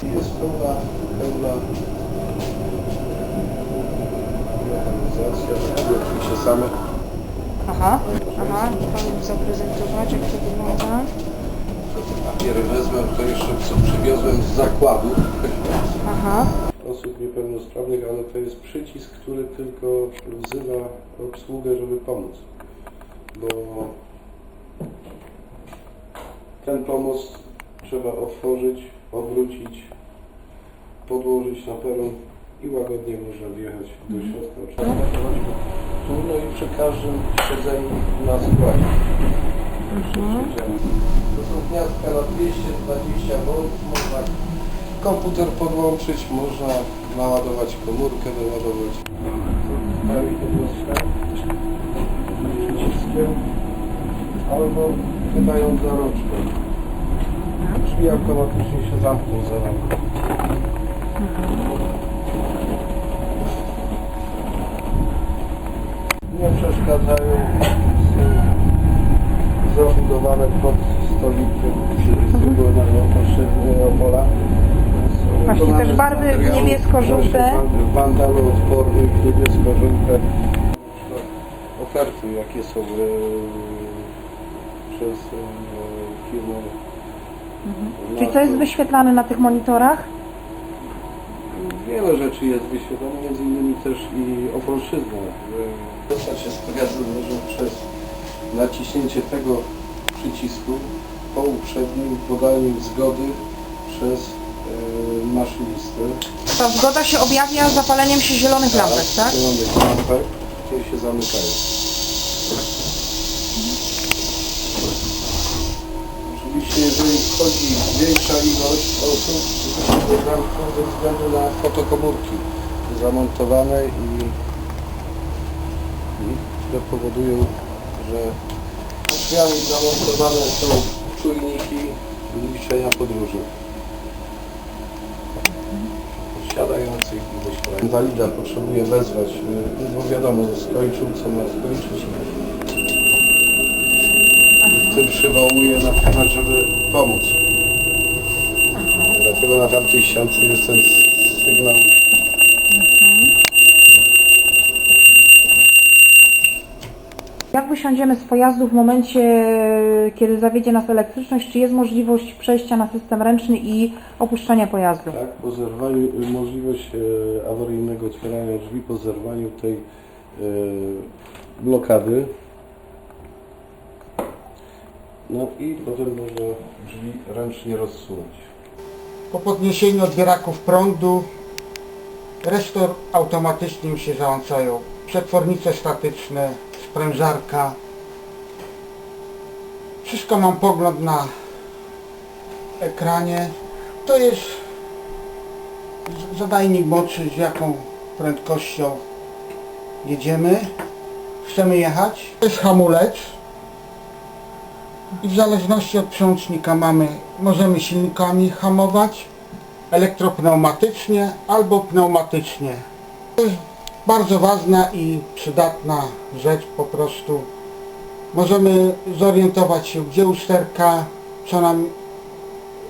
pełna, pełna mechanizacja, oczywiście same. Aha, aha, Pan zaprezentować, jak to wygląda. Papiery wezmę, to jeszcze co przywiozłem z zakładu Aha, osób niepełnosprawnych, ale to jest przycisk, który tylko wzywa obsługę, żeby pomóc. Bo ten pomost trzeba otworzyć, obrócić, podłożyć na peron i łagodnie można wjechać do środka. Trzeba jechać tu, no i przy każdym siedzeniu na składzie. To są gniazdka na 220 V, można komputer podłączyć, można naładować komórkę, doładować. Albo chwytając za rączkę. Drzwi automatycznie się zamkną za ręką. Nie przeszkadzają, zabudowane pod stolikiem przygotowanego poszczególnego pola. Właśnie też barwy niebiesko-żółte. Wandaloodpornych, niebiesko-żółte. Oferty jakie są e, przez e, firmę. czyli co jest wyświetlane na tych monitorach? Wiele rzeczy jest wyświetlone, między innymi też i opolszczyzna. Dostać się z powiatu może przez naciśnięcie tego przycisku po uprzednim podaniu zgody przez e, maszynistę. Ta zgoda się objawia zapaleniem się zielonych lampek, tak? Zielonych lampek, które się zamykają. Jeżeli wchodzi większa ilość osób, to się zamkną ze względu na fotokomórki zamontowane i, i które powodują, że drzwiami zamontowane są czujniki liczenia podróży siadających i. Inwalida potrzebuje wezwać, y, bo wiadomo, skończył co ma skończyć. Tym przywołuje na przykład, żeby pomóc. Dlatego na tamtej ściance jest ten sygnał. Jak wysiądziemy z pojazdu w momencie, kiedy zawiedzie nas elektryczność, czy jest możliwość przejścia na system ręczny i opuszczenia pojazdu? Tak, po zerwaniu, możliwość e, awaryjnego otwierania drzwi po zerwaniu tej e, blokady. No i potem można drzwi ręcznie rozsunąć. Po podniesieniu odbieraków prądu restor automatycznie już się załączają. Przetwornice statyczne, sprężarka. Wszystko mam pogląd na ekranie. To jest zadajnik mocy, z jaką prędkością jedziemy. Chcemy jechać. To jest hamulec. I w zależności od przełącznika mamy, możemy silnikami hamować, elektropneumatycznie albo pneumatycznie. To jest bardzo ważna i przydatna rzecz po prostu. Możemy zorientować się, gdzie usterka, co nam